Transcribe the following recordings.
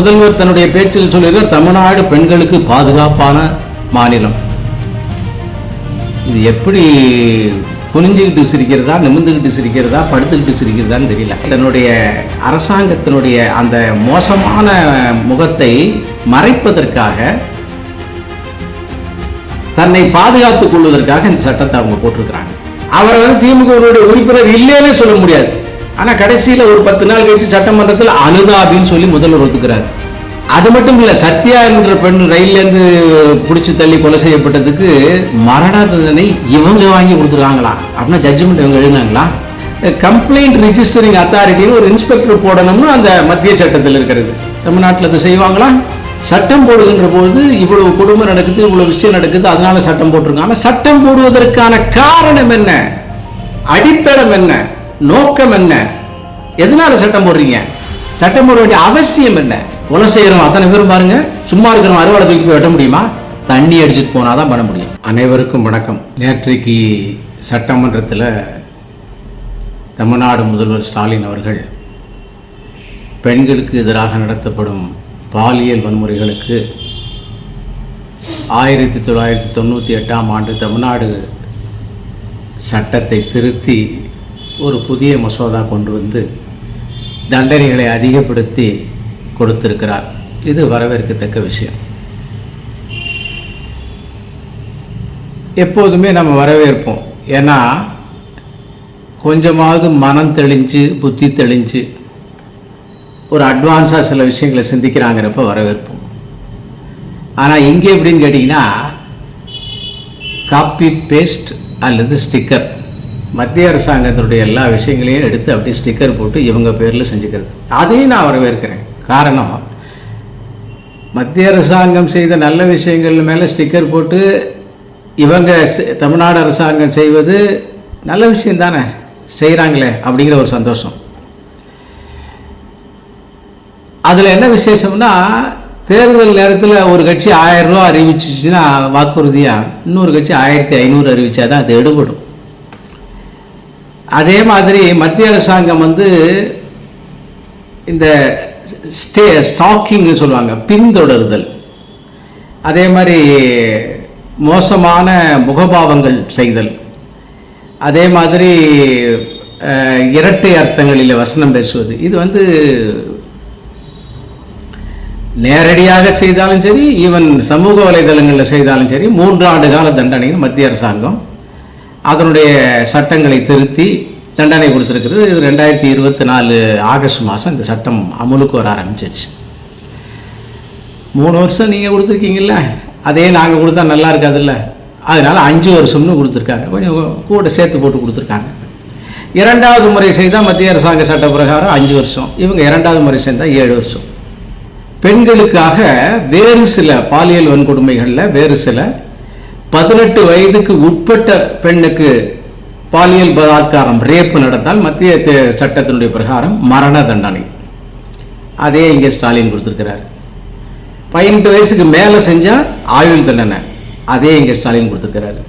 முதல்வர் தன்னுடைய பேச்சில் சொல்லுகிறார் தமிழ்நாடு பெண்களுக்கு பாதுகாப்பான மாநிலம். இது எப்படி குனிஞ்சுக்கிட்டு சிரிக்கிறதா நிமிர்ந்துக்கிட்டு சிரிக்கிறதா படுத்துக்கிட்டு சிரிக்கிறதான்னு தெரியல. தன்னுடைய அரசாங்கத்தினுடைய அந்த மோசமான முகத்தை மறைப்பதற்காக தன்னை பாதுகாத்துக் கொள்வதற்காக இந்த சட்டத்தை அவங்க போட்டிருக்கிறாங்க. அவர் வந்து திமுகவுடைய உறுப்பினர் இல்லைன்னு சொல்ல முடியாது. ஆனால் கடைசியில் ஒரு பத்து நாள் கழிச்சு சட்டமன்றத்தில் அனுதாபின்னு சொல்லி முதல்வர் ஒத்துக்கிறார். அது மட்டும் இல்லை சத்யா என்ற பெண் ரயிலேருந்து பிடிச்சி தள்ளி கொலை செய்யப்பட்டதுக்கு மரண தண்டனை இவங்க வாங்கி கொடுத்துருக்காங்களா? அப்படின்னா ஜட்ஜ்மெண்ட் இவங்க எழுதினாங்களா? கம்ப்ளைண்ட் ரிஜிஸ்டரிங் அத்தாரிட்டின்னு ஒரு இன்ஸ்பெக்டர் போடணும்னு அந்த மத்திய சட்டத்தில் இருக்கிறது. தமிழ்நாட்டில் அதை செய்வாங்களா? சட்டம் போடுகின்ற போது இவ்வளவு கொடுமை நடக்குது இவ்வளவு விஷயம் நடக்குது அதனால சட்டம் போட்டிருக்காங்க. சட்டம் போடுவதற்கான காரணம் என்ன? அடித்தளம் என்ன? நோக்கம் என்ன? எதனால சட்டம் போடுறீங்க? சட்டம் போட வேண்டிய அவசியம் என்ன? கொலை செய்யறோம் அத்தனை பேரும் பாருங்க சும்மா இருக்கிறவன் அறுவாலை தூக்கி போய் வெட்ட முடியுமா? தண்ணி அடிச்சுட்டு போனாதான் பண்ண முடியும். அனைவருக்கும் வணக்கம். நேற்றைக்கு சட்டமன்றத்தில் தமிழ்நாடு முதல்வர் ஸ்டாலின் அவர்கள் பெண்களுக்கு எதிராக நடத்தப்படும் பாலியல் வன்முறைகளுக்கு ஆயிரத்தி தொள்ளாயிரத்தி தொண்ணூற்றி எட்டாம் ஆண்டு தமிழ்நாடு சட்டத்தை திருத்தி ஒரு புதிய மசோதா கொண்டு வந்து தண்டனைகளை அதிகப்படுத்தி கொடுத்திருக்கிறார். இது வரவேற்கத்தக்க விஷயம். எப்போதுமே நம்ம வரவேற்போம். ஏன்னா கொஞ்சமாவது மனம் தெளிஞ்சு புத்தி தெளிஞ்சு ஒரு அட்வான்ஸாக சில விஷயங்களை சிந்திக்கிறாங்கிறப்ப வரவேற்போம். ஆனால் இங்கே எப்படின்னு கேட்டிங்கன்னா காப்பி பேஸ்ட் அல்லது ஸ்டிக்கர் மத்திய அரசாங்கத்தினுடைய எல்லா விஷயங்களையும் எடுத்து அப்படியே ஸ்டிக்கர் போட்டு இவங்க பேரில் செஞ்சுக்கிறது. அதையும் நான் வரவேற்கிறேன். காரணம் மத்திய அரசாங்கம் செய்த நல்ல விஷயங்கள் மேலே ஸ்டிக்கர் போட்டு இவங்க தமிழ்நாடு அரசாங்கம் செய்வது நல்ல விஷயம் தானே? செய்கிறாங்களே அப்படிங்கிற ஒரு சந்தோஷம். அதில் என்ன விசேஷம்னா தேர்தல் நேரத்தில் ஒரு கட்சி ஆயிரம் ரூபா அறிவிச்சிச்சுன்னா வாக்குறுதியாக இன்னொரு கட்சி ஆயிரத்தி ஐநூறு அறிவிச்சா தான் அது எடுபடும். அதே மாதிரி மத்திய அரசாங்கம் வந்து இந்த ஸ்டே ஸ்டாக்கிங்னு சொல்லுவாங்க பின்தொடருதல். அதே மாதிரி மோசமான முகபாவங்கள் செய்தல். அதே மாதிரி இரட்டை அர்த்தங்களில் வசனம் பேசுவது. இது வந்து நேரடியாக செய்தாலும் சரி ஈவன் சமூக வலைதளங்களில் செய்தாலும் சரி மூன்று ஆண்டு கால தண்டனைன்னு மத்திய அரசாங்கம் அதனுடைய சட்டங்களை திருத்தி தண்டனை கொடுத்துருக்கிறது. இது ரெண்டாயிரத்தி இருபத்தி நாலு ஆகஸ்ட் மாதம் இந்த சட்டம் அமலுக்கு வர ஆரம்பிச்சிருச்சு. மூணு வருஷம் நீங்கள் கொடுத்துருக்கீங்கள அதே நாங்கள் கொடுத்தா நல்லா இருக்காதுல்ல? அதனால் அஞ்சு வருஷம்னு கொடுத்துருக்காங்க. கொஞ்சம் கூட சேர்த்து போட்டு கொடுத்துருக்காங்க. இரண்டாவது முறை செய்தால் மத்திய அரசாங்க சட்ட பிரகாரம் அஞ்சு வருஷம். இவங்க இரண்டாவது முறை செய்தால் ஏழு வருஷம். பெண்களுக்காக வேறு சில பாலியல் வன்கொடுமைகளில் வேறு சில பதினெட்டு வயதுக்கு உட்பட்ட பெண்ணுக்கு பாலியல் பலாத்காரம் ரேப்பு நடந்தால் மத்திய சட்டத்தினுடைய பிரகாரம் மரண தண்டனை. அதே இங்கே ஸ்டாலின் கொடுத்துருக்கிறார். பதினெட்டு வயசுக்கு மேலே செஞ்சால் ஆயுள் தண்டனை. அதே இங்கே ஸ்டாலின் கொடுத்துருக்கிறாரு.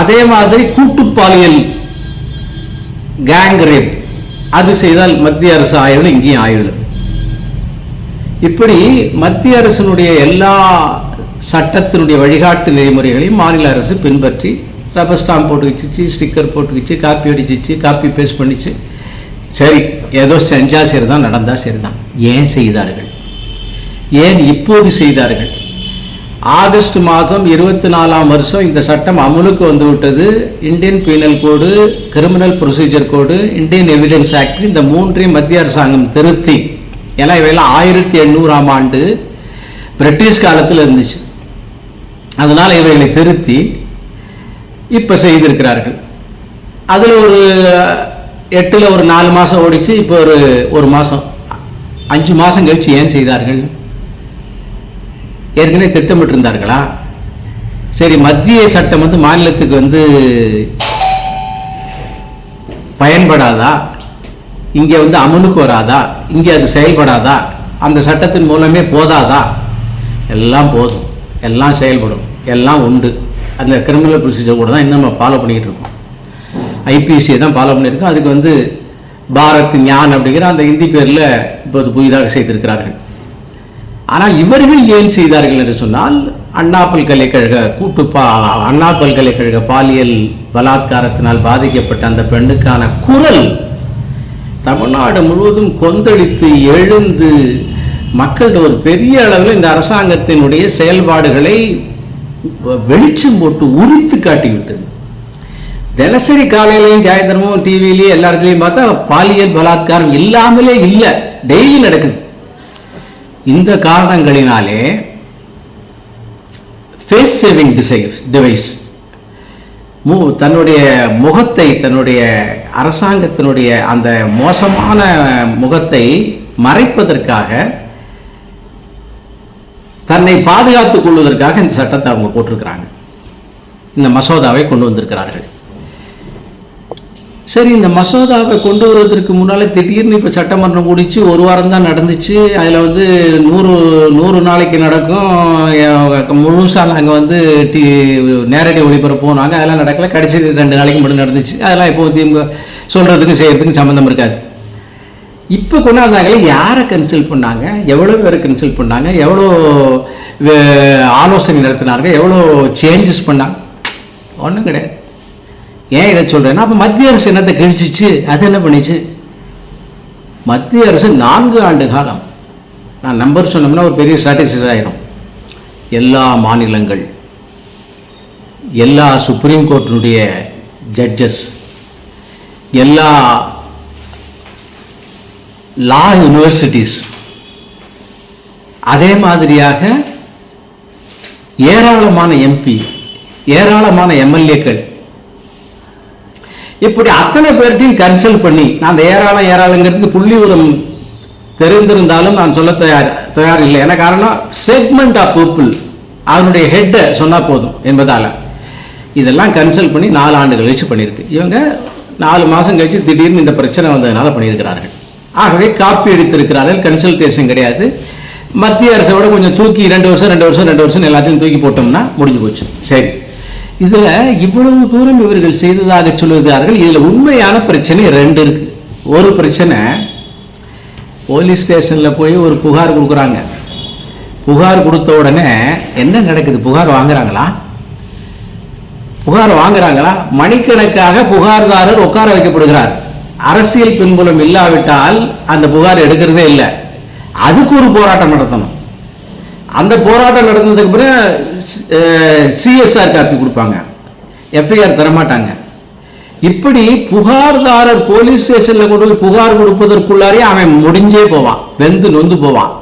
அதே மாதிரி கூட்டு பாலியல் கேங் ரேப் அது செய்தால் மத்திய அரசு ஆயுள் இங்கேயும் ஆயுள். இப்படி மத்திய அரசினுடைய எல்லா சட்டத்தினுடைய வழிகாட்டு நெறிமுறைகளையும் மாநில அரசு பின்பற்றி ரப்பர் ஸ்டாம்ப் போட்டு வச்சிச்சு ஸ்டிக்கர் போட்டு வச்சு காப்பி அடிச்சிச்சு காப்பி பேஸ்ட் பண்ணிச்சு. சரி ஏதோ செஞ்சா சரிதான் சரி சரிதான். ஏன் செய்தார்கள்? ஏன் இப்போது செய்தார்கள்? ஆகஸ்ட் மாதம் இருபத்தி நாலாம் வருஷம் இந்த சட்டம் அமலுக்கு வந்து விட்டது Indian penal code criminal procedure code Indian evidence act இந்த மூன்றையும் மத்திய அரசாங்கம் திருத்தி. ஏன்னா இவையெல்லாம் ஆயிரத்தி எண்ணூறாம் ஆண்டு பிரிட்டிஷ் காலத்தில் இருந்துச்சு. அதனால் இவைகளை திருத்தி இப்போ செய்திருக்கிறார்கள். அதில் ஒரு எட்டில் ஒரு நாலு மாதம் ஓடிச்சு இப்போ ஒரு ஒரு மாதம் அஞ்சு மாதம் கழிச்சு ஏன் செய்தார்கள்? ஏற்கனவே திட்டமிட்டு இருந்தார்களா சரி மத்திய சட்டம் வந்து மாநிலத்துக்கு வந்து பயன்படாதா? இங்கே வந்து அமலுக்கு வராதா? இங்கே அது செயல்படாதா? அந்த சட்டத்தின் மூலமே போதாதா? எல்லாம் போதும். எல்லாம் செயல்படும். எல்லாம் உண்டு. அந்த கிரிமினல் ப்ரொசீஜர் கூட தான் இன்னும் நம்ம ஃபாலோ பண்ணிக்கிட்டு இருக்கோம். ஐபிசியை தான் ஃபாலோ பண்ணியிருக்கோம். அதுக்கு வந்து பாரத் ஞான் அப்படிங்கிற அந்த இந்தி பேரில் இப்போது புதிதாக செய்திருக்கிறார்கள் ஆனால் இவர்கள் ஏன் செய்தார்கள் என்று சொன்னால் அண்ணா பல்கலைக்கழக கூட்டு பா அண்ணா பல்கலைக்கழக பாலியல் பலாத்காரத்தினால் பாதிக்கப்பட்ட அந்த பெண்ணுக்கான குரல் தமிழ்நாடு முழுவதும் கொந்தளித்து எழுந்து மக்கள்கிட்ட ஒரு பெரிய அளவில் இந்த அரசாங்கத்தினுடைய செயல்பாடுகளை வெளிச்சம் போட்டு உரித்து காட்டிவிட்டது. தினசரி காலையிலையும் சாயந்தரமும் டிவிலையும் எல்லா இடத்துலையும் பார்த்தா பாலியல் பலாத்காரம் இல்லாமலே இல்லை. டெய்லி நடக்குது. இந்த காரணங்களினாலே ஃபேஸ் சேவிங் டிசைஸ் டிவைஸ் மு தன்னுடைய முகத்தை தன்னுடைய அரசாங்கத்தினுடைய அந்த மோசமான முகத்தை மறைப்பதற்காக தன்னை பாதுகாத்துக் கொள்வதற்காக இந்த சட்டத்தை அவங்க போட்டிருக்கிறாங்க. இந்த மசோதாவை கொண்டு வந்திருக்கிறார்கள். சரி இந்த மசோதாவை கொண்டு வருவதற்கு முன்னால் திடீர்னு இப்போ சட்டமன்றம் முடிச்சு ஒரு வாரம் தான் நடந்துச்சு. அதில் வந்து நூறு நூறு நாளைக்கு நடக்கும். முழுசாக நாங்கள் வந்து டி நேரடி ஒளிபரப்போம் நாங்கள் அதெல்லாம் நடக்கல. கடைசி ரெண்டு நாளைக்கு மட்டும் நடந்துச்சு. அதெல்லாம் இப்போ திமுக சொல்கிறதுக்கும் செய்கிறதுக்கும் சம்மந்தம் இருக்காது. இப்போ கொண்டாந்தாங்களே யாரை கன்சல்ட் பண்ணாங்க? எவ்வளோ பேரை கன்சல்ட் பண்ணாங்க? எவ்வளோ வே- ஆலோசனை நடத்தினாங்க எவ்வளோ சேஞ்சஸ் பண்ணாங்க? ஒன்றும் கிடையாது. ஏன் இதை சொல்கிறேன்னா அப்போ மத்திய அரசு என்னத்தை கிழிச்சிச்சு? அது என்ன பண்ணிச்சு? மத்திய அரசு நான்கு ஆண்டு காலம் நான் நம்பர் சொன்னோம்னா ஒரு பெரிய ஸ்ட்ராட்டஜி ஆயிரும். எல்லா மாநிலங்கள் எல்லா சுப்ரீம் கோர்ட்டினுடைய ஜட்ஜஸ் எல்லா லா யூனிவர்சிட்டிஸ் அதே மாதிரியாக ஏராளமான எம்பி ஏராளமான எம்எல்ஏக்கள் இப்படி அத்தனை பேர்ட்டையும் கன்சல்ட் பண்ணி நான் அந்த ஏராளம் ஏராளங்கிறதுக்கு புள்ளி உரம் தெரிந்திருந்தாலும் நான் சொல்ல தயார் தயார் இல்லை என காரணம் செக்மெண்ட் ஆஃப் பீப்புள் அதனுடைய ஹெட்டை சொன்னால் போதும் என்பதால். இதெல்லாம் கன்சல்ட் பண்ணி நாலு ஆண்டு கழிச்சு பண்ணியிருக்கு. இவங்க நாலு மாதம் கழிச்சு திடீர்னு இந்த பிரச்சனை வந்ததுனால பண்ணியிருக்கிறார்கள். ஆகவே காப்பி எடுத்திருக்கிறார்கள். கன்சல்டேஷன் கிடையாது. மத்திய அரசை விட கொஞ்சம் தூக்கி ரெண்டு வருஷம் ரெண்டு வருஷம் ரெண்டு வருஷம் எல்லாத்தையும் தூக்கி போட்டோம்னா முடிஞ்சு போச்சு. சரி. இதுல இவ்வளவு தூரம் இவர்கள் செய்ததாக சொல்லுகிறார்கள். இதுல உண்மையான பிரச்சனை ரெண்டு இருக்கு. ஒரு பிரச்சனை போலீஸ் ஸ்டேஷன்ல போய் ஒரு புகார் கொடுக்குறாங்க. புகார் கொடுத்த உடனே என்ன நடக்குது? புகார் வாங்குறாங்களா? புகார் வாங்குறாங்களா? மணிக்கணக்காக புகார்தாரர் உட்கார வைக்கப்படுகிறார். அரசியல் பின்புலம் இல்லாவிட்டால் அந்த புகார் எடுக்கிறதே இல்லை. அதுக்கு ஒரு போராட்டம் நடத்தணும். அந்த போராட்டம் நடந்ததுக்கு பிறகு சிஎஸ்ஆர் காப்பி கொடுப்பாங்க. எஃப்ஐஆர் தரமாட்டாங்க. இப்படி புகார்தாரர் போலீஸ் ஸ்டேஷன்ல கொண்டு போய் புகார் கொடுப்பதற்குள்ளாரே அவன் முடிஞ்சே போவான். வெந்து நொந்து போவான்.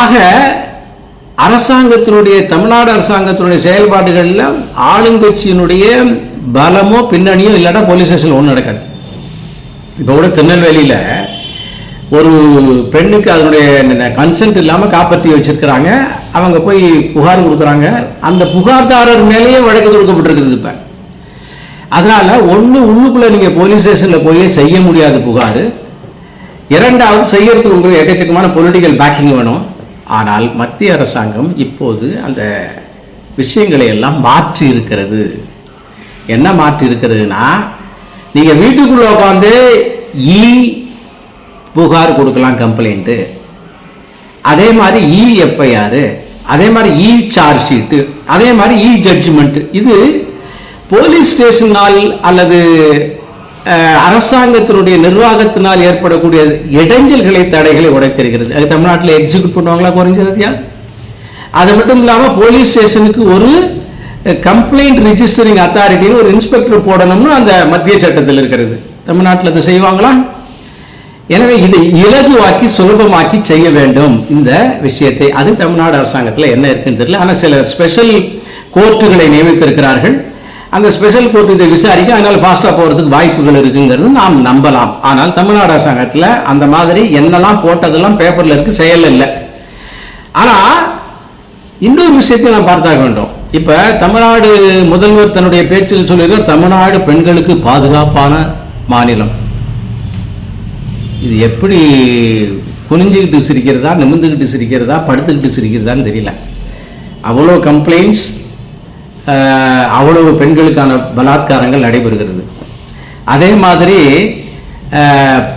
ஆக அரசாங்கத்தினுடைய தமிழ்நாடு அரசாங்கத்தினுடைய செயல்பாடுகளில் ஆளுங்கட்சியினுடைய பலமோ பின்னணியோ இல்லாட்டா போலீஸ் ஸ்டேஷன் ஒன்றும் நடக்காது. இப்போ கூட திருநெல்வேலியில் ஒரு பெண்ணுக்கு அதனுடைய கன்சென்ட் இல்லாமல் காப்பாற்றி வச்சிருக்கிறாங்க. அவங்க போய் புகார் கொடுக்குறாங்க. அந்த புகார்தாரர் மேலேயே வழக்கு தொடுக்கப்பட்டிருக்குது இப்போ. அதனால் ஒன்று உள்ளுக்குள்ளே நீங்கள் போலீஸ் ஸ்டேஷனில் போய் செய்ய முடியாத புகார். இரண்டாவது செய்யறதுக்கு உங்களுக்கு எக்கச்சக்கமான பொலிட்டிக்கல் பேக்கிங் வேணும். ஆனால் மத்திய அரசாங்கம் இப்போது அந்த விஷயங்களை எல்லாம் மாற்றி இருக்கிறது. என்ன மாற்றி இருக்கிறதுனா நீங்கள் வீட்டுக்குள்ளே உட்காந்து இ புகார் கொடுக்கலாம் கம்ப்ளைண்ட்டு அதே மாதிரி இஎஃப்ஐஆர் அதே மாதிரி இ சார்ஜ் ஷீட்டு அதே மாதிரி e இ ஜட்ஜ்மெண்ட்டு இது போலீஸ் ஸ்டேஷனால் அல்லது அரசாங்கத்தினுடைய நிர்வாகத்தினால் ஏற்படக்கூடிய இடைஞ்சல்களை தடைகளை உடைத்திருக்கிறது. அது தமிழ்நாட்டில் எக்ஸிக்யூட் பண்ணுவாங்களா குறைஞ்சதையா அது மட்டும் இல்லாமல் போலீஸ் ஸ்டேஷனுக்கு ஒரு கம்ப்ளைண்ட் ரிஜிஸ்டரிங் அத்தாரிட்டின்னு ஒரு இன்ஸ்பெக்டர் போடணும்னு அந்த மத்திய சட்டத்தில் இருக்கிறது. தமிழ்நாட்டில் அதை செய்வாங்களா? எனவே இதை இலகுவாக்கி சுலபமாக்கி செய்ய வேண்டும். இந்த விஷயத்தை அது தமிழ்நாடு அரசாங்கத்தில் என்ன இருக்குன்னு தெரியல. ஆனால் சில ஸ்பெஷல் கோர்ட்டுகளை நியமித்திருக்கிறார்கள். அந்த ஸ்பெஷல் கோர்ட் இதை விசாரிக்க அதனால் ஃபாஸ்ட்டாக போகிறதுக்கு வாய்ப்புகள் இருக்குங்கிறது நாம் நம்பலாம். ஆனால் தமிழ்நாடு அரசாங்கத்தில் அந்த மாதிரி என்னெல்லாம் போட்டதெல்லாம் பேப்பரில் இருக்கு செயல் இல்லை. ஆனால் இன்னொரு விஷயத்தை நாம் பார்த்தாக வேண்டும். இப்போ தமிழ்நாடு முதல்வர் தன்னுடைய பேச்சில் சொல்லியிருக்கார் தமிழ்நாடு பெண்களுக்கு பாதுகாப்பான மாநிலம். இது எப்படி குனிஞ்சுக்கிட்டு சிரிக்கிறதா நிமிர்ந்துக்கிட்டு சிரிக்கிறதா படுத்துக்கிட்டு சிரிக்கிறதான்னு தெரியல. அவ்வளோ கம்ப்ளைண்ட்ஸ் அவ்வளவு பெண்களுக்கான பலாத்காரங்கள் நடைபெறுகிறது. அதே மாதிரி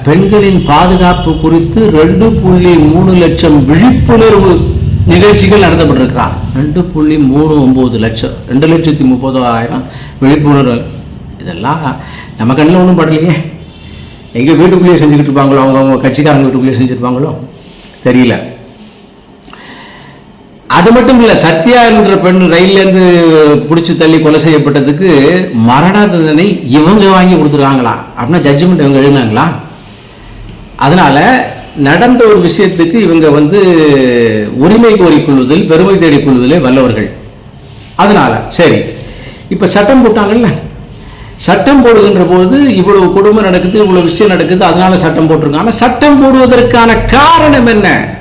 பெண்களின் பாதுகாப்பு குறித்து ரெண்டு புள்ளி மூணு லட்சம் விழிப்புணர்வு நிகழ்ச்சிகள் நடத்தப்பட்டிருக்கிறார். ரெண்டு புள்ளி மூணு ஒம்பது லட்சம் ரெண்டு லட்சத்தி முப்பதாயிரம் விழிப்புணர்வு. இதெல்லாம் நம்ம கண்ணில் ஒன்றும் படலையே. எங்கே வீட்டுக்குள்ளேயே செஞ்சுக்கிட்டு இருப்பாங்களோ அவங்க அவங்க கட்சிக்காரங்க வீட்டுக்குள்ளேயே செஞ்சுருப்பாங்களோ? தெரியல. அது மட்டும் இல்லை சத்யா என்ற பெண் ரயில்லேருந்து பிடிச்சி தள்ளி கொலை செய்யப்பட்டதுக்கு மரண தண்டனை இவங்க வாங்கி கொடுத்துருக்காங்களாம் அப்படின்னா ஜட்ஜ்மெண்ட் இவங்க எழுதினாங்களா? அதனால நடந்த ஒரு விஷயத்துக்கு இவங்க வந்து உரிமை கோரி கொள்வதில் பெருமை தேடி கொள்வதிலே வல்லவர்கள். அதனால சரி. இப்போ சட்டம் போட்டாங்கல்ல? சட்டம் போடுகின்ற போது இவ்வளவு கொடுமை நடக்குது இவ்வளவு விஷயம் நடக்குது அதனால சட்டம் போட்டிருக்காங்க. சட்டம் போடுவதற்கான காரணம் என்ன?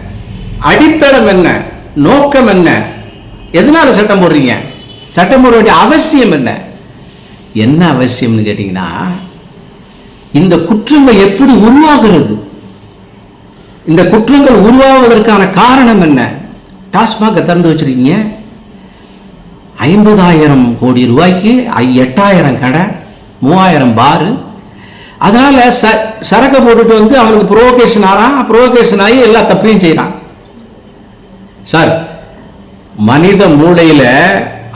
அடித்தளம் என்ன? நோக்கம் என்ன? எதனால சட்டம் போடுறீங்க? சட்டம் போட வேண்டிய அவசியம் என்ன? என்ன அவசியம்னு கேட்டிங்கன்னா இந்த குற்றங்கள் எப்படி உருவாகிறது? இந்த குற்றங்கள் உருவாவதற்கான காரணம் என்ன? டாஸ்மாக திறந்து வச்சிருக்கீங்க. ஐம்பதாயிரம் கோடி ரூபாய்க்கு ஐ- எட்டாயிரம் கடை. மூவாயிரம் பாரு. அதனால ச சரக்கை போட்டுட்டு வந்து அவனுக்கு ப்ரோவோகேஷன் ஆறான் ப்ரோவோகேஷன் ஆகி எல்லா தப்பையும் செய்கிறான் சார் மனித மூளையில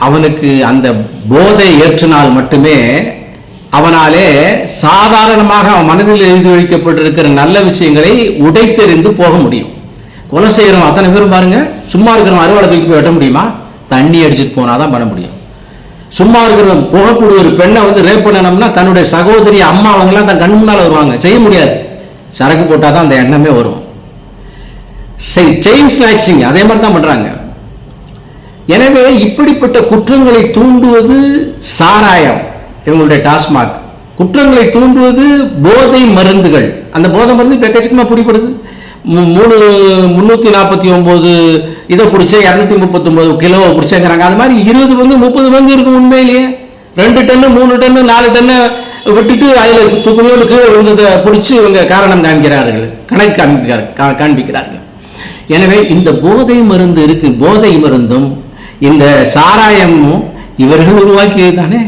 அவனுக்கு அந்த போதை ஏற்றினால் மட்டுமே அவனாலே சாதாரணமாக அவன் மனதில் எழுதி வைக்கப்பட்டிருக்கிற நல்ல விஷயங்களை உடைத்தெறிந்து போக முடியும். கொலை செய்கிறவன் அத்தனை பேரும் பாருங்க சும்மா இருக்கிறவன் அறுவடை தூக்கி போய் வெட்ட முடியுமா? தண்ணி அடிச்சுட்டு போனாதான் பண்ண முடியும். சும்மா இருக்கிற போகக்கூடிய ஒரு பெண்ணை வந்து ரேப் பண்ணணும்னா தன்னுடைய சகோதரி அம்மா அவங்கெல்லாம் தன் கண் முன்னால் வருவாங்க. செய்ய முடியாது. சரக்கு போட்டால் தான் அந்த எண்ணமே வரும். செயின் ஸ்நாச்சிங் அதே மாதிரி தான் பண்ணுறாங்க எனவே இப்படிப்பட்ட குற்றங்களை தூண்டுவது சாராயம் இவங்களுடைய டாஸ்மாக். குற்றங்களை தூண்டுவது போதை மருந்துகள். அந்த போதை மருந்து இப்போ எக்கச்சக்கமாக பிடிப்படுது மூணு முந்நூற்றி நாற்பத்தி ஒம்பது இதை பிடிச்சா இரநூத்தி முப்பத்தொம்பது கிலோவை பிடிச்சேங்கிறாங்க. அது மாதிரி இருபது பங்கு முப்பது பங்கு இருக்கும் உண்மையிலேயே. ரெண்டு டன்னு மூணு டன்னு நாலு டன்னு விட்டுட்டு அதில் துக்குமையோடு கீழே விழுந்ததை பிடிச்சி இவங்க காரணம் காண்கிறார்கள். கணக்கு காண்பிக்கிறார் காண்பிக்கிறார்கள். எனவே இந்த போதை மருந்து இருக்கு போதை மருந்தும் இந்த சாராயமும் இவர்கள் உருவாக்கியது தானே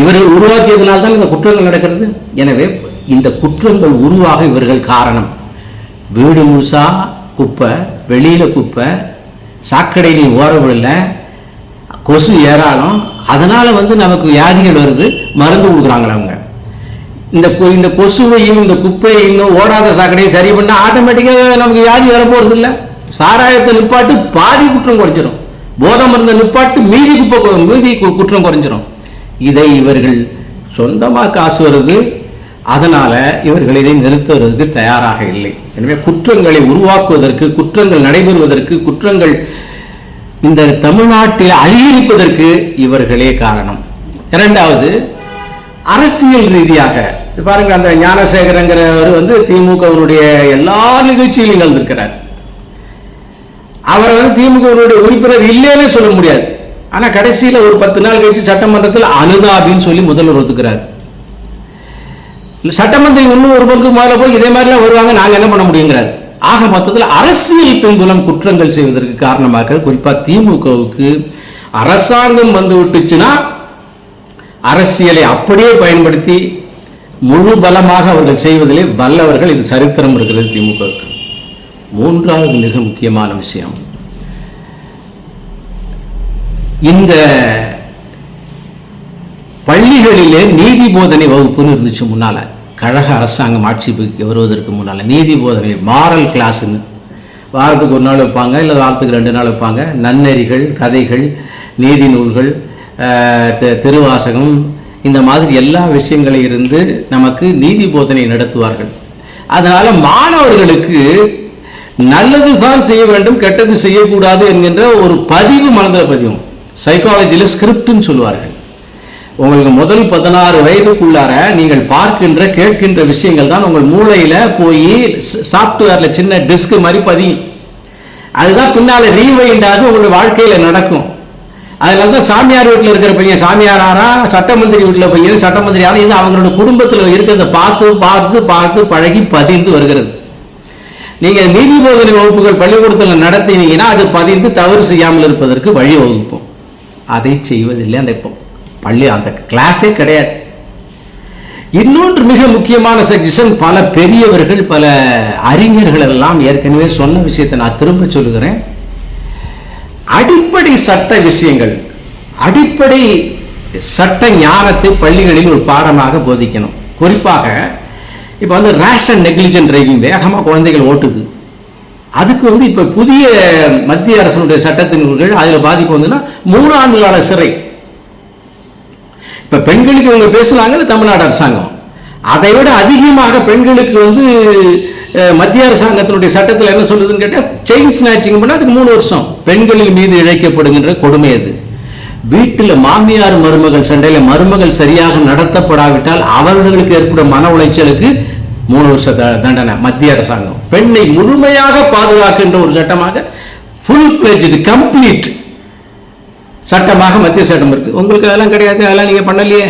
இவர்கள் உருவாக்கியதனால் தான் இந்த குற்றங்கள் நடக்கிறது. எனவே இந்த குற்றங்கள் உருவாக இவர்கள் காரணம். வீடு முழுசாக குப்பை வெளியில் குப்பை சாக்கடை நீ ஓர விடல கொசு ஏறாலும் அதனால் வந்து நமக்கு வியாதிகள் வருது மருந்து கொடுக்குறாங்களா அவங்க. இந்த கொ- இந்த கொசுவையும் இந்த குப்பையும் ஓடாத சாக்கடையும் சரி பண்ணால் ஆட்டோமேட்டிக்காக நமக்கு வியாதி வர இல்லை சாராயத்தை நிப்பாட்டு பாதி குற்றம் குறைஞ்சிடும் போதை மருந்தை நிப்பாட்டு மீதி குப்பை மீதி கு- குற்றம் குறைஞ்சிடும் இதை இவர்கள் சொந்தமாக காசு வருது அதனால இவர்கள் இதை நிறுத்துவதற்கு தயாராக இல்லை. எனவே குற்றங்களை உருவாக்குவதற்கு குற்றங்கள் நடைபெறுவதற்கு குற்றங்கள் இந்த தமிழ்நாட்டில் அதிகரிப்பதற்கு இவர்களே காரணம். இரண்டாவது அரசியல் ரீதியாக பாருங்கள் பாருங்க அந்த ஞானசேகரங்கிறவர் வந்து திமுகவினுடைய எல்லா நிகழ்ச்சியிலும் கலந்துருக்கிறார். அவர் வந்து திமுகவினுடைய உறுப்பினர் இல்லைன்னு சொல்ல முடியாது. ஆனா கடைசியில ஒரு பத்து நாள் கழிச்சு சட்டமன்றத்தில் அனுதாபின்னு சொல்லி முதல்வர் ஒத்துக்கிறார். சட்டமந்திரி இன்னும் ஒரு பங்கு மேல போய் இதே மாதிரிலாம் வருவாங்க நாங்க என்ன பண்ண முடியுங்கிறார். ஆக மொத்தத்தில் அரசியல் பின்புலம் குற்றங்கள் செய்வதற்கு காரணமாக குறிப்பா திமுகவுக்கு அரசாங்கம் வந்து விட்டுச்சுன்னா அரசியலை அப்படியே பயன்படுத்தி முழு பலமாக அவர்கள் செய்வதிலே வல்லவர்கள் இது சரித்திரம் இருக்கிறது திமுகவுக்கு. மூன்றாவது மிக முக்கியமான விஷயம். இந்த பள்ளிகளிலே நீதி போதனை வகுப்புன்னு இருந்துச்சு முன்னால். கழக அரசாங்கம் ஆட்சிக்கு வருவதற்கு முன்னால். நீதி போதனை மாரல் கிளாஸுன்னு வாரத்துக்கு ஒரு நாள் வைப்பாங்க இல்லை வாரத்துக்கு ரெண்டு நாள் வைப்பாங்க. நன்னெறிகள் கதைகள் நீதி நூல்கள் திருவாசகம் இந்த மாதிரி எல்லா விஷயங்களையும் இருந்து நமக்கு நீதி போதனை நடத்துவார்கள். அதனால் மாணவர்களுக்கு நல்லது தான் செய்ய வேண்டும் கெட்டது செய்யக்கூடாது என்கின்ற ஒரு பதிவு மனதில் பதிவும் சைக்காலஜியில் ஸ்கிரிப்ட்னு சொல்லுவார்கள். உங்களுக்கு முதல் பதினாறு வயதுக்குள்ளார நீங்கள் பார்க்கின்ற கேட்கின்ற விஷயங்கள் தான் உங்கள் மூளையில போய் சாஃப்ட்வேரில் சின்ன டிஸ்க் மாதிரி பதியும். அதுதான் பின்னால ரீவைண்டாக உங்களுடைய வாழ்க்கையில நடக்கும். அதனால தான் சாமியார் வீட்டில் இருக்கிற பையன் சாமியாராரா சட்டமந்திரி வீட்டில் பையன் சட்டமந்திரி ஆனால் இது அவங்களோட குடும்பத்தில் இருக்கிறத பார்த்து பார்த்து பார்த்து பழகி பதிந்து வருகிறது. நீங்கள் நீதி போதனை வகுப்புகள் பள்ளிக்கூடத்தில் நடத்தினீங்கன்னா அது பதிந்து தவறு செய்யாமல் இருப்பதற்கு வழி வகுப்போம் அதை செய்வதில்லை அந்த இப்போ பள்ளி அந்த கிளாஸே கிடையாது. இன்னொன்று மிக முக்கியமான சஜஷன் பல பெரியவர்கள் பல அறிஞர்கள் எல்லாம் ஏற்கனவே சொன்ன விஷயத்தை நான் திரும்ப சொல்லுகிறேன். அடிப்படை சட்ட விஷயங்கள் அடிப்படை சட்ட ஞானத்தை பள்ளிகளில் ஒரு பாடமாக போதிக்கணும். குறிப்பாக இப்போ வந்து ரேஷன் நெக்லிஜென்ட் டிரைவிங் வேகமாக குழந்தைகள் ஓட்டுது. அதுக்கு வந்து இப்போ புதிய மத்திய அரசனுடைய சட்டத்தின் கீழ் அதில் பாதிப்பு வந்துன்னா மூணாண்டு கால சிறை. இப்போ பெண்களுக்கு இவங்க பேசுனாங்க தமிழ்நாடு அரசாங்கம்? அதை விட அதிகமாக பெண்களுக்கு வந்து மத்திய அரசாங்கத்தினுடைய சட்டத்தில் என்ன சொல்லுதுன்னு கேட்டால் செயின் ஸ்நாச்சிங் பண்ணால் அதுக்கு மூணு வருஷம். பெண்களின் மீது இழைக்கப்படுகின்ற கொடுமை அது. வீட்டில் மாமியார் மருமகள் சண்டையில் மருமகள் சரியாக நடத்தப்படாவிட்டால் அவர்களுக்கு ஏற்படும் மன உளைச்சலுக்கு மூணு வருஷ த- தண்டனை மத்திய அரசாங்கம். பெண்ணை முழுமையாக பாதுகாக்கின்ற ஒரு சட்டமாக ஃபுல் ஃபிளெஜ்டு கம்ப்ளீட் சட்டமாக மத்திய சட்டம் இருக்கு. உங்களுக்கு அதெல்லாம் கிடையாது அதெல்லாம் நீங்க பண்ணலையே.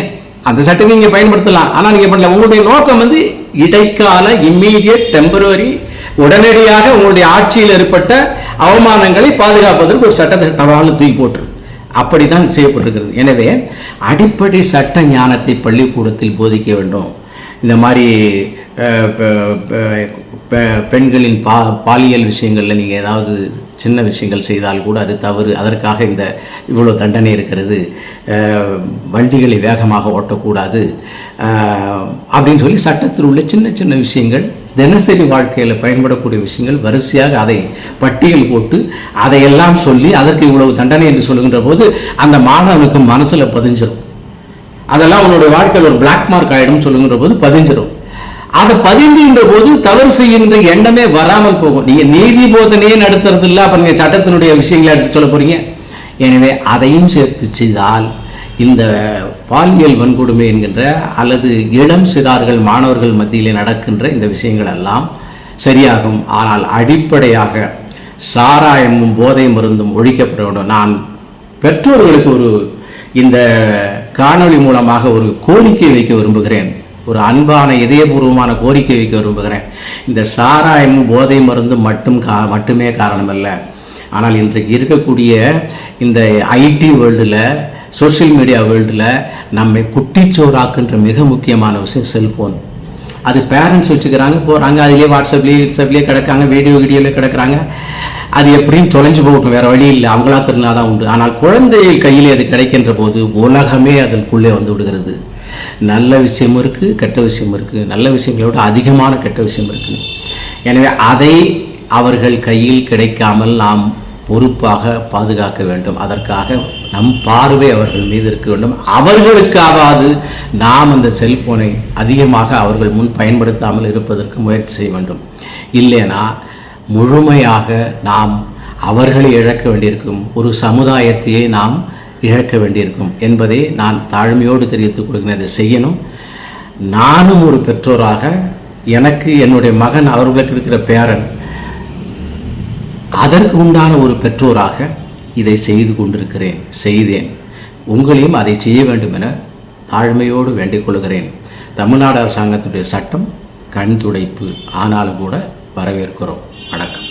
அந்த சட்டம் நீங்க பயன்படுத்தலாம். ஆனா நீங்க பண்ணல. உங்களுடைய நோக்கம் வந்து இடைக்கால இம்மீடியட் டெம்பரரி உடனடியாக உங்களுடைய ஆட்சியில் ஏற்பட்ட அவமானங்களை பாதுகாப்பதற்கு ஒரு சட்டத்தை டவால்னு தூக்கி போட்டு அப்படித்தான் செய்யப்பட்டிருக்கிறது. எனவே அடிப்படை சட்ட ஞானத்தை பள்ளிக்கூடத்தில் போதிக்க வேண்டும். இந்த மாதிரி பெண்களின் பா பாலியல் விஷயங்களில் நீங்கள் ஏதாவது சின்ன விஷயங்கள் செய்தால் கூட அது தவறு. அதற்காக இந்த இவ்வளோ தண்டனை இருக்கிறது. வண்டிகளை வேகமாக ஓட்டக்கூடாது. அப்படின்னு சொல்லி சட்டத்தில் உள்ள சின்ன சின்ன விஷயங்கள் தினசரி வாழ்க்கையில் பயன்படக்கூடிய விஷயங்கள் வரிசையாக அதை பட்டியல் போட்டு அதையெல்லாம் சொல்லி அதற்கு இவ்வளவு தண்டனை என்று சொல்லுகின்ற போது அந்த மாணவனுக்கு மனசில் பதிஞ்சிடும் அதெல்லாம் உன்னுடைய வாழ்க்கையில் ஒரு பிளாக் மார்க் ஆயிடும் சொல்லுகின்ற போது பதிஞ்சிடும் அதை பதிந்துகின்ற போது தவறு செய்கின்ற எண்ணமே வராமல் போகும். நீங்க நீதி போதனையே நடத்துறது இல்லை அப்ப நீங்க சட்டத்தினுடைய விஷயங்களை எடுத்து சொல்ல போறீங்க? எனவே அதையும் சேர்த்து செய்தால் இந்த பாலியல் வன்கொடுமை என்கின்ற அல்லது இளம் சிறார்கள் மாணவர்கள் மத்தியிலே நடக்கின்ற இந்த விஷயங்கள் எல்லாம் சரியாகும். ஆனால் அடிப்படையாக சாராயமும் போதை மருந்தும் ஒழிக்கப்பட வேண்டும். நான் பெற்றோர்களுக்கு ஒரு இந்த காணொளி மூலமாக ஒரு கோரிக்கை வைக்க விரும்புகிறேன். ஒரு அன்பான இதயபூர்வமான கோரிக்கை வைக்க விரும்புகிறேன். இந்த சாராயமும் போதை மருந்து மட்டும் கா மட்டுமே காரணமல்ல. ஆனால் இன்றைக்கு இருக்கக்கூடிய இந்த ஐடி வேர்ல்டில் சோஷியல் மீடியா வேர்ல்டில் நம்மை குட்டிச்சோறாக்குன்ற மிக முக்கியமான விஷயம் செல்ஃபோன். அது பேரண்ட்ஸ் வச்சுக்கிறாங்க போகிறாங்க அதுலேயே வாட்ஸ்அப்லேயே வாட்ஸ்அப்லேயே கிடக்காங்க வீடியோ வீடியோவில் கிடக்கிறாங்க. அது எப்படியும் தொலைஞ்சு போகட்டும் வேறு வழி இல்லை அவங்களா திருநாள் தான் உண்டு. ஆனால் குழந்தைகள் கையில் அது கிடைக்கின்ற போது உலகமே அதற்குள்ளே வந்து விடுகிறது. நல்ல விஷயம் இருக்குது கெட்ட விஷயம் இருக்குது நல்ல விஷயங்களோட அதிகமான கெட்ட விஷயம் இருக்குது எனவே அதை அவர்கள் கையில் கிடைக்காமல் நாம் பொறுப்பாக பாதுகாக்க வேண்டும். அதற்காக நம் பார்வை அவர்கள் மீது இருக்க வேண்டும். அவர்களுக்காவது நாம் அந்த செல்போனை அதிகமாக அவர்கள் முன் பயன்படுத்தாமல் இருப்பதற்கு முயற்சி செய்ய வேண்டும். இல்லைனா முழுமையாக நாம் அவர்களை இழக்க வேண்டியிருக்கும். ஒரு சமுதாயத்தையே நாம் இழக்க வேண்டியிருக்கும் என்பதை நான் தாழ்மையோடு தெரிவித்துக் கொடுக்கிறேன் அதை செய்யணும். நானும் ஒரு பெற்றோராக எனக்கு என்னுடைய மகன் அவர்களுக்கு இருக்கிற பேரன் அதற்கு உண்டான ஒரு பெற்றோராக இதை செய்து கொண்டிருக்கிறேன் செய்தேன். உங்களையும் அதை செய்ய வேண்டும் என தாழ்மையோடு வேண்டிக் கொள்கிறேன். தமிழ்நாடு அரசாங்கத்துடைய சட்டம் கண் துடைப்பு ஆனாலும் கூட வரவேற்கிறோம். வணக்கம்.